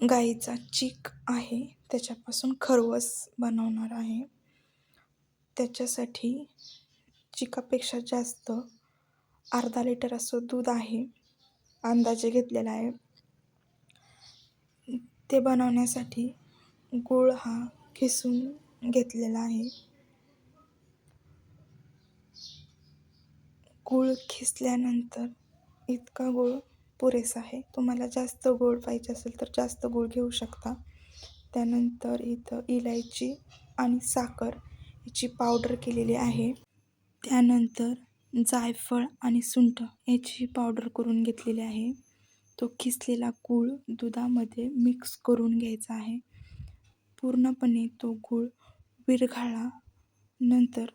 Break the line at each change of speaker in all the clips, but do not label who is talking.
गाईचा चीक आहे त्याच्यापासून खरवस बनवणार आहे. त्याच्यासाठी चिकापेक्षा जास्त अर्धा लिटर असं दूध आहे अंदाजे घेतलेला आहे. ते बनवण्यासाठी गूळ हा खिसून घेतलेला आहे. गूळ खिसल्यानंतर इतका गूळ पुरेसा आहे. तुम्हाला जास्त गोड पाहिजे असेल तर जास्त गूळ घेऊ शकता. त्यानंतर इथं इलायची आणि साखर याची पावडर केलेली आहे. त्यानंतर जायफळ आणि सुंठ याची पावडर करून घेतलेली आहे. तो खिसलेला गूळ दुधामध्ये मिक्स करून घ्यायचा आहे. पूर्णपणे तो गूळ विरघळला नंतर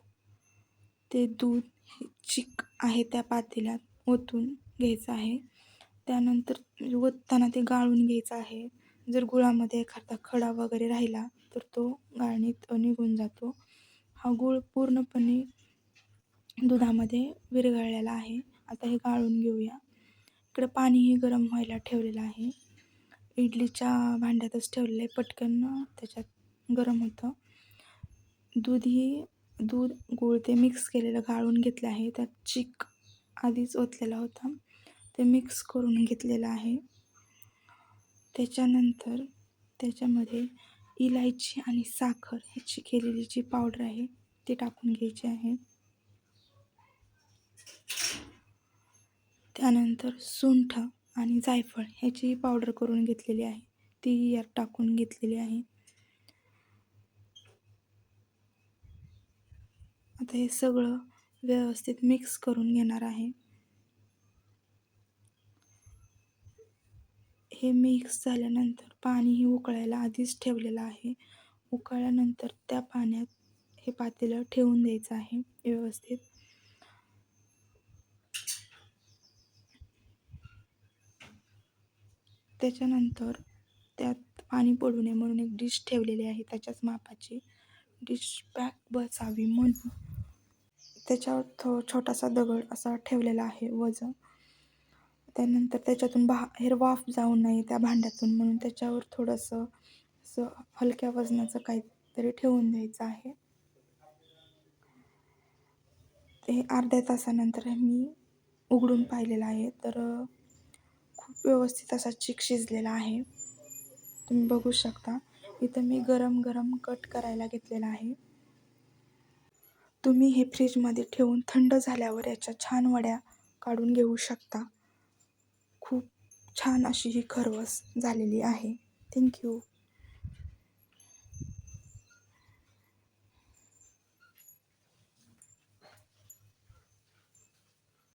ते दूध हे चिक आहे त्या पातेल्यात ओतून घ्यायचं आहे. त्यानंतर ओतताना ते गाळून घ्यायचं आहे. जर गुळामध्ये एखादा खडा वगैरे राहिला तर तो गाळणीत निघून जातो. हा गूळ पूर्णपणे दुधामध्ये विरघळलेला आहे. आता हे गाळून घेऊया. इकडं पाणीही गरम व्हायला ठेवलेलं आहे. इडलीच्या भांड्यातच ठेवलेलं आहे. पटकन त्याच्यात गरम होतं. दूधही दूध गूळ ते मिक्स केलेलं गाळून घेतलं आहे. त्यात चिक आधीच ओतलेला होता. ते मिक्स करून घेतलेलं आहे. त्याच्यानंतर त्याच्यामध्ये इलायची आणि साखर ह्याची केलेली जी पावडर आहे ती टाकून घ्यायची आहे. त्यानंतर सुंठ आणि जायफळ ह्याचीही पावडर करून घेतलेली आहे. तीही यात टाकून घेतलेली आहे. आता हे सगळं व्यवस्थित मिक्स करून घेणार आहे. हे मिक्स झाल्यानंतर पाणीही उकळायला आधीच ठेवलेलं आहे. उकळल्यानंतर त्या पाण्यात हे पातेलं ठेवून द्यायचं आहे व्यवस्थित. त्याच्यानंतर त्यात पाणी पडू नये म्हणून एक डिश ठेवलेली आहे. त्याच्याच मापाची डिश पॅक बसावी म्हणून. त्याच्यावर थो छोटासा दगड असा ठेवलेला आहे. वजन त्यानंतर त्याच्यातून बाहेर वाफ जाऊ नये त्या भांड्यातून म्हणून त्याच्यावर थोडंसं असं हलक्या वजनाचं काहीतरी ठेवून द्यायचं आहे. ते अर्ध्या तासानंतर मी उघडून पाहिलेलं आहे. तर खूप व्यवस्थित असा चिक शिजलेला आहे. तुम्ही बघू शकता. इथं मी गरम गरम कट करायला घेतलेला आहे. तुम्ही हे फ्रीजमध्ये ठेवून थंड झाल्यावर याच्या छान वड्या काढून घेऊ शकता. खूप छान अशी ही खरवस झालेली आहे. थँक्यू